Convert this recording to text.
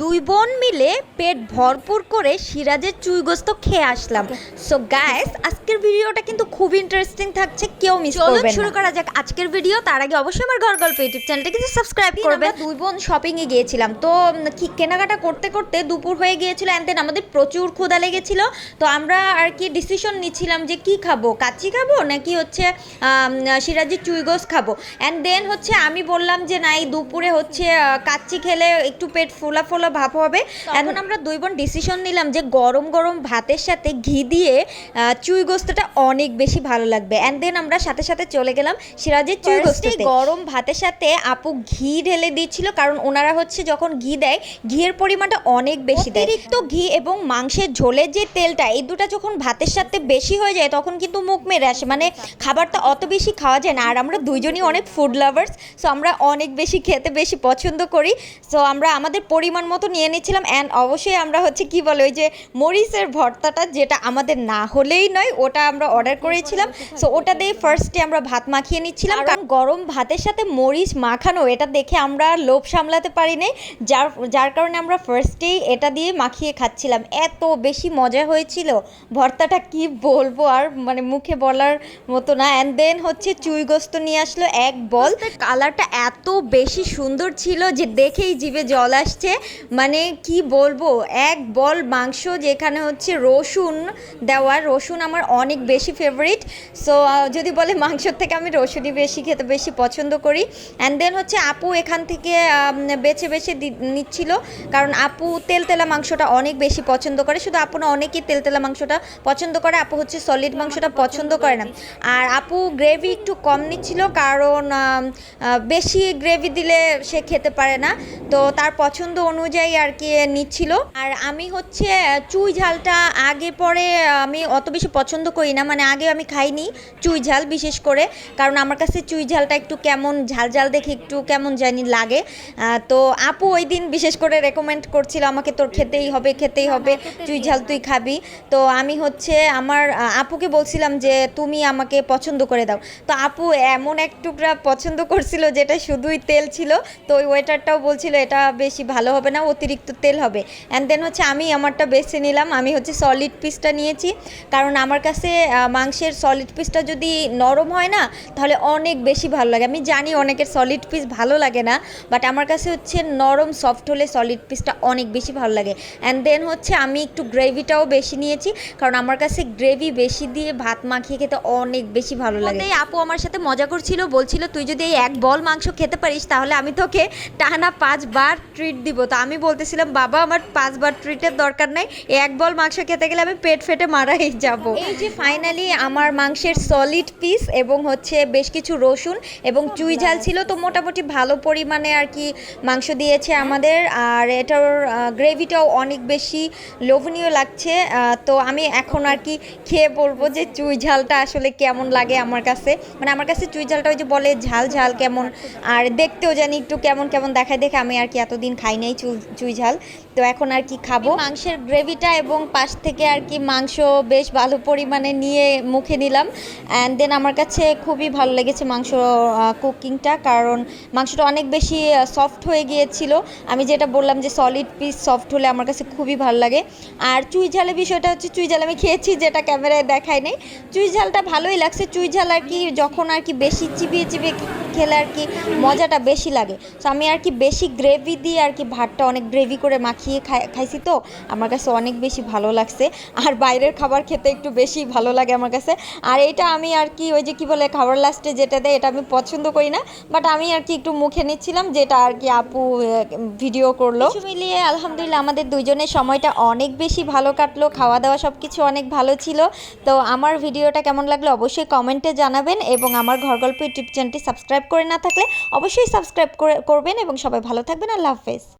দুই বোন মিলে পেট ভরপুর করে সিরাজের চুইগোস্ত খেয়ে আসলাম। সো গাইস আজকের ভিডিওটা কিন্তু খুব ইন্টারেস্টিং থাকছে কেউ মিস করবেন না। শুরু করা যাক। আজকের ভিডিও তার আগে অবশ্যই আমার ঘর গল্প ইউটিউব চ্যানেলটা কিন্তু সাবস্ক্রাইব করবেন। দুই বোন শপিং এ গিয়েছিলাম। তো কি কেনাকাটা করতে করতে দুপুর হয়ে গিয়েছিল এন্ড দেন আমাদের প্রচুর ক্ষুধা লেগেছিল। তো আমরা আর কি ডিসিশন নিচ্ছিলাম যে কি খাব কাচ্চি খাব নাকি হচ্ছে সিরাজের চুইগোস খাব? অ্যান্ড দেন হচ্ছে আমি বললাম যে না এই দুপুরে হচ্ছে কাচ্চি খেলে একটু পেট ফোলা ফোলা ভাব হবে। এখন আমরা দুই বোন ডিসিশন নিলাম যে গরম গরম ভাতের সাথে ঘি দিয়ে চুই গোস্তটা অনেক বেশি ভালো লাগবে। অ্যান্ড দেন আমরা সাথে সাথে চলে গেলাম সিরাজের চুই গোস্ত গরম ভাতের সাথে আপু ঘি ঢেলে দিচ্ছিল কারণ ওনারা হচ্ছে যখন ঘি দেয় ঘিয়ের পরিমাণটা অনেক বেশি দেয়। অতিরিক্ত ঘি এবং মাংসের ঝোলের যে তেলটা এই দুটা যখন ভাতের সাথে বেশি হয়ে যায় তখন কিন্তু মুখ মেরে আসে। মানে খাবারটা অত বেশি খাওয়া যায় না। আর আমরা দুইজনই অনেক ফুড লাভার্স সো আমরা অনেক বেশি খেতে বেশি পছন্দ করি। সো আমরা আমাদের পরিমাণ মতো নিয়ে নিচ্ছিলাম। অ্যান্ড অবশ্যই আমরা হচ্ছে কি বলে ওই যে মরিচের ভর্তাটা যেটা আমাদের না হলেই নয় ওটা আমরা অর্ডার করেছিলাম। সো ওটা দিয়ে ফার্স্টে আমরা ভাত মাখিয়ে নিচ্ছিলাম। কারণ গরম ভাতের সাথে মরিচ মাখানো এটা দেখে আমরা লোভ সামলাতে পারি নাই যার যার কারণে আমরা ফার্স্টেই এটা দিয়ে মাখিয়ে খাচ্ছিলাম। এত বেশি মজা হয়েছিল। ভর্তাটা কি বলব আর মানে মুখে বলার মতো না। অ্যান্ড দেন হচ্ছে চুই গোস্ত নিয়ে আসলো এক বল। কালারটা এত বেশি সুন্দর ছিল যে দেখেই জিভে জল আসছে। মানে কি বলব, এক বল মাংস যেখানে হচ্ছে রসুন দেওয়া, রসুন আমার অনেক বেশি ফেভারিট সো যদি বলে মাংসর থেকে আমি রসুনই বেশি খেতে বেশি পছন্দ করি অ্যান্ড দেন হচ্ছে আপু এখান থেকে বেছে বেছে নিচ্ছিল, কারণ আপু তেলতেলা মাংসটা অনেক বেশি পছন্দ করে, শুধু আপু না, অনেকেই তেলতেলা মাংসটা পছন্দ করে, আপু হচ্ছে সলিড মাংসটা পছন্দ করে না, আর আপু গ্রেভি একটু কম নিচ্ছিল, কারণ বেশি গ্রেভি দিলে সে খেতে পারে না, তো তার পছন্দ অনুযায়ী আর কি নিচ্ছিল। আর আমি হচ্ছে চুই ঝালটা আগে পরে আমি অত বেশি পছন্দ করি না মানে আগে আমি খাইনি চুই ঝাল বিশেষ করে কারণ আমার কাছে চুই ঝালটা একটু কেমন ঝাল ঝাল দেখে একটু কেমন জানি লাগে। তো আপু ওই দিন বিশেষ করে রেকমেন্ড করছিল আমাকে তোর খেতেই হবে খেতেই হবে চুই ঝাল তুই খাবি। তো আমি হচ্ছে আমার আপুকে বলছিলাম যে তুমি আমাকে পছন্দ করে দাও। তো আপু এমন এক টুকরা পছন্দ করছিল যেটা শুধুই তেল ছিল তো ওই ওয়েটারটাও বলছিল এটা বেশি ভালো হবে না। অতিরিক্ত তেল হবে। অ্যান্ড দেন হচ্ছে আমি আমারটা বেছে নিলাম। আমি হচ্ছে সলিড পিসটা নিয়েছি। কারণ আমার কাছে মাংসের সলিড পিসটা যদি নরম হয় না, তাহলে অনেক বেশি ভালো লাগে। আমি জানি অনেকের সলিড পিস ভালো লাগে না বাট আমার কাছে হচ্ছে নরম সফট হলে সলিড পিসটা অনেক বেশি ভালো লাগে। অ্যান্ড দেন হচ্ছে আমি একটু গ্রেভিটাও বেশি নিয়েছি, কারণ আমার কাছে গ্রেভি বেশি দিয়ে ভাত মাখিয়ে খেতে অনেক বেশি ভালো লাগে। এই আপু আমার সাথে মজা করছিল, বলছিল, তুই যদি এই এক বল মাংস খেতে পারিস, তাহলে আমি তোকে টানা পাঁচবার ট্রিট দিব। তো আমি বলতেছিলাম, বাবা, আমার পাঁচবার ট্রিটের দরকার নাই। এক বল মাংস খেতে গেলে আমি পেট ফেটে মারাই যাব। এই যে ফাইনালি আমার মাংসের সলিড পিস এবং হচ্ছে বেশ কিছু রসুন এবং চুই ঝাল ছিল, তো মোটামুটি ভালো পরিমাণে আর কি মাংস দিয়েছে আমাদের। আর এটার গ্রেভিটাও অনেক বেশি লোভনীয় লাগছে। তো আমি এখন আর কি খেয়ে বলব যে চুই ঝালটা আসলে কেমন লাগে আমার কাছে। মানে আমার কাছে চুই ঝালটা ওই যে বলে ঝাল ঝাল কেমন, আর দেখতেও জানি একটু কেমন কেমন দেখায় দেখে আমি আর কি এতদিন খাই নাই চুই চুই ঝাল। তো এখন আর কি খাব। মাংসের গ্রেভিটা এবং পাশ থেকে আর কি মাংস বেশ ভালো পরিমাণে নিয়ে মুখে নিলাম। অ্যান্ড দেন আমার কাছে খুবই ভালো লেগেছে মাংস কুকিংটা কারণ মাংসটা অনেক বেশি সফট হয়ে গিয়েছিল। আমি যেটা বললাম যে সলিড পিস সফট হলে আমার কাছে খুবই ভালো লাগে। আর চুই ঝালের বিষয়টা হচ্ছে, চুই ঝাল আমি খেয়েছি, যেটা ক্যামেরায় দেখায় নেই। চুই ঝালটা ভালোই লাগছে। চুই ঝাল আর কি যখন আর কি বেশি চিবিয়ে চিবিয়ে খেলে আর কি মজাটা বেশি লাগে। তো আমি আর কি বেশি গ্রেভি দিয়ে আর কি ভাতটা অনেক গ্রেভি করে মাখিয়ে খাই খাইছি তো। আমার কাছে অনেক বেশি ভালো লাগছে। আর বাইরের খাবার খেতে একটু বেশি ভালো লাগে আমার কাছে। আর এটা আমি আর কি ওই যে কি বলে খাবার লাস্টে যেটা দেয় এটা আমি পছন্দ করি না। বাট আমি আর কি একটু মুখে নিচ্ছিলাম যেটা আর কি আপু ভিডিও করল। মিলিয়ে আলহামদুলিল্লাহ আমাদের দুজনের সময়টা অনেক বেশি ভালো কাটলো। খাওয়া দাওয়া সব কিছু অনেক ভালো ছিল। তো আমার ভিডিওটা কেমন লাগল অবশ্যই কমেন্টে জানাবেন এবং আমার ঘর গল্প ইউটিউব চ্যানেলটি সাবস্ক্রাইব করে না থাকলে অবশ্যই সাবস্ক্রাইব করে করবেন এবং সবাই ভালো থাকবেন। আল্লাহ হাফেজ।